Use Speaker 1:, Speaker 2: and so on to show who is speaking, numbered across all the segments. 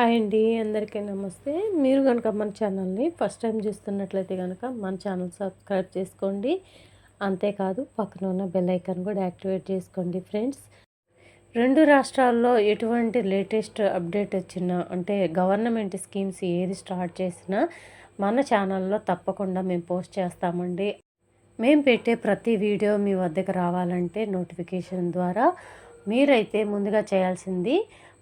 Speaker 1: Hi అండి అందరికీ నమస్తే. మీరు కనుక మన ఛానల్ని ఫస్ట్ టైం చూస్తున్నట్లయితే కనుక మన ఛానల్ సబ్స్క్రైబ్ చేసుకోండి. అంతేకాదు పక్కన ఉన్న బెల్ ఐకాన్ కూడా యాక్టివేట్ చేసుకోండి ఫ్రెండ్స్. రెండు రాష్ట్రాల్లో ఎటువంటి లేటెస్ట్ అప్డేట్ వచ్చినా అంటే గవర్నమెంట్ స్కీమ్స్ ఏది స్టార్ట్ చేసినా మన ఛానల్లో తప్పకుండా మేము పోస్ట్ చేస్తామండి. మేము పెట్టే ప్రతి వీడియో మీ వద్దకు రావాలంటే నోటిఫికేషన్ ద్వారా మీరైతే ముందుగా చేయాల్సింది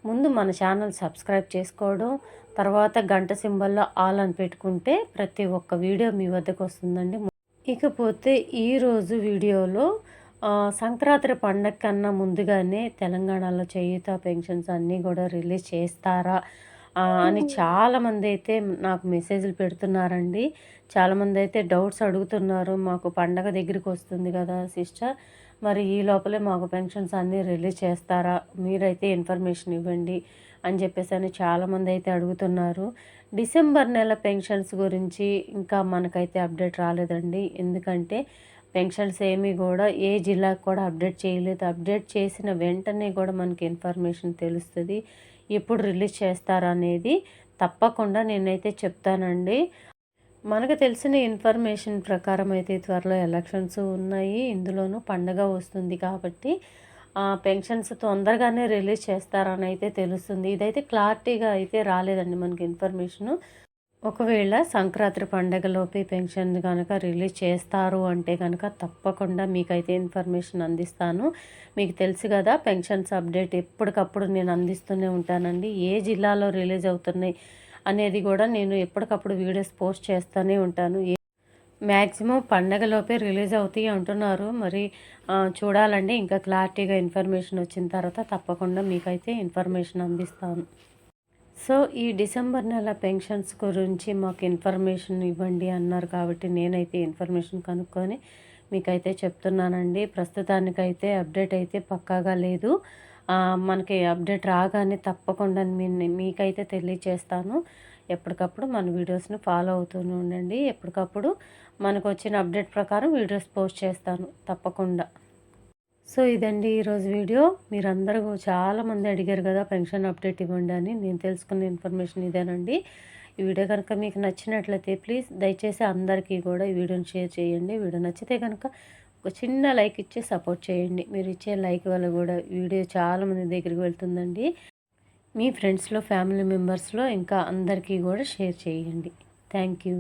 Speaker 1: ముందు మన ఛానల్ సబ్స్క్రైబ్ చేసుకోవడం తర్వాత గంట సింబల్లో ఆల్ అని పెట్టుకుంటే ప్రతి ఒక్క వీడియో మీ వద్దకు వస్తుందండి. ఇకపోతే ఈరోజు వీడియోలో సంక్రాంతి పండగ కన్నా ముందుగానే తెలంగాణలో చేయుత పెన్షన్స్ అన్నీ కూడా రిలీజ్ చేస్తారా అని చాలామంది అయితే నాకు మెసేజ్లు పెడుతున్నారండి. చాలామంది అయితే డౌట్స్ అడుగుతున్నారు. మాకు పండగ దగ్గరికి వస్తుంది కదా సిస్టర్. మరి ఈ లోపలే మాకు పెన్షన్స్ అన్నీ రిలీజ్ చేస్తారా? మీరైతే ఇన్ఫర్మేషన్ ఇవ్వండి అని చెప్పేసి అని చాలామంది అయితే అడుగుతున్నారు. డిసెంబర్ నెల పెన్షన్స్ గురించి ఇంకా మనకైతే అప్డేట్ రాలేదండి. ఎందుకంటే పెన్షన్స్ ఏమీ కూడా ఏ జిల్లాకు కూడా అప్డేట్ చేయలేదు. అప్డేట్ చేసిన వెంటనే కూడా మనకి ఇన్ఫర్మేషన్ తెలుస్తుంది. ఎప్పుడు రిలీజ్ చేస్తారనేది తప్పకుండా నేనైతే చెప్తానండి. మనకు తెలిసిన ఇన్ఫర్మేషన్ ప్రకారం అయితే త్వరలో ఎలక్షన్స్ ఉన్నాయి. ఇందులోనూ పండగ వస్తుంది కాబట్టి పెన్షన్స్ తొందరగానే రిలీజ్ చేస్తారని అయితే తెలుస్తుంది. ఇదైతే క్లారిటీగా అయితే రాలేదండి మనకి ఇన్ఫర్మేషను. ఒకవేళ సంక్రాంతి పండగలోపే పెన్షన్ కనుక రిలీజ్ చేస్తారు అంటే కనుక తప్పకుండా మీకైతే ఇన్ఫర్మేషన్ అందిస్తాను. మీకు తెలుసు కదా పెన్షన్స్ అప్డేట్ ఎప్పటికప్పుడు నేను అందిస్తూనే ఉంటానండి. ఏ జిల్లాలో రిలీజ్ అవుతున్నాయి అనేది కూడా నేను ఎప్పటికప్పుడు వీడియోస్ పోస్ట్ చేస్తూనే ఉంటాను. మ్యాక్సిమం పండగలోపే రిలీజ్ అవుతాయి అంటున్నారు. మరి చూడాలండి. ఇంకా క్లారిటీగా ఇన్ఫర్మేషన్ వచ్చిన తర్వాత తప్పకుండా మీకైతే ఇన్ఫర్మేషన్ అందిస్తాను. సో ఈ డిసెంబర్ నెల పెన్షన్స్ గురించి మాకు ఇన్ఫర్మేషన్ ఇవ్వండి అన్నారు కాబట్టి నేనైతే ఇన్ఫర్మేషన్ కనుక్కొని మీకైతే చెప్తున్నానండి. ప్రస్తుతానికైతే అప్డేట్ అయితే పక్కాగా లేదు. మనకి అప్డేట్ రాగానే తప్పకుండా మీకైతే తెలియచేస్తాను. ఎప్పటికప్పుడు మన వీడియోస్ని ఫాలో అవుతూనే ఉండండి. ఎప్పటికప్పుడు మనకు వచ్చిన అప్డేట్ ప్రకారం వీడియోస్ పోస్ట్ చేస్తాను తప్పకుండా. సో ఇదండి ఈరోజు వీడియో. మీరందరూ చాలామంది అడిగారు కదా పెన్షన్ అప్డేట్ ఇవ్వండి అని. నేను తెలుసుకున్న ఇన్ఫర్మేషన్ ఇదేనండి. ఈ వీడియో కనుక మీకు నచ్చినట్లయితే ప్లీజ్ దయచేసి అందరికీ కూడా ఈ వీడియోని షేర్ చేయండి. వీడియో నచ్చితే కనుక ఒక చిన్న లైక్ ఇచ్చి సపోర్ట్ చేయండి. మీరు ఇచ్చే లైక్ వల్ల కూడా వీడియో చాలామంది దగ్గరికి వెళ్తుందండి. మీ ఫ్రెండ్స్లో ఫ్యామిలీ మెంబర్స్లో ఇంకా అందరికీ కూడా షేర్ చేయండి. Thank you.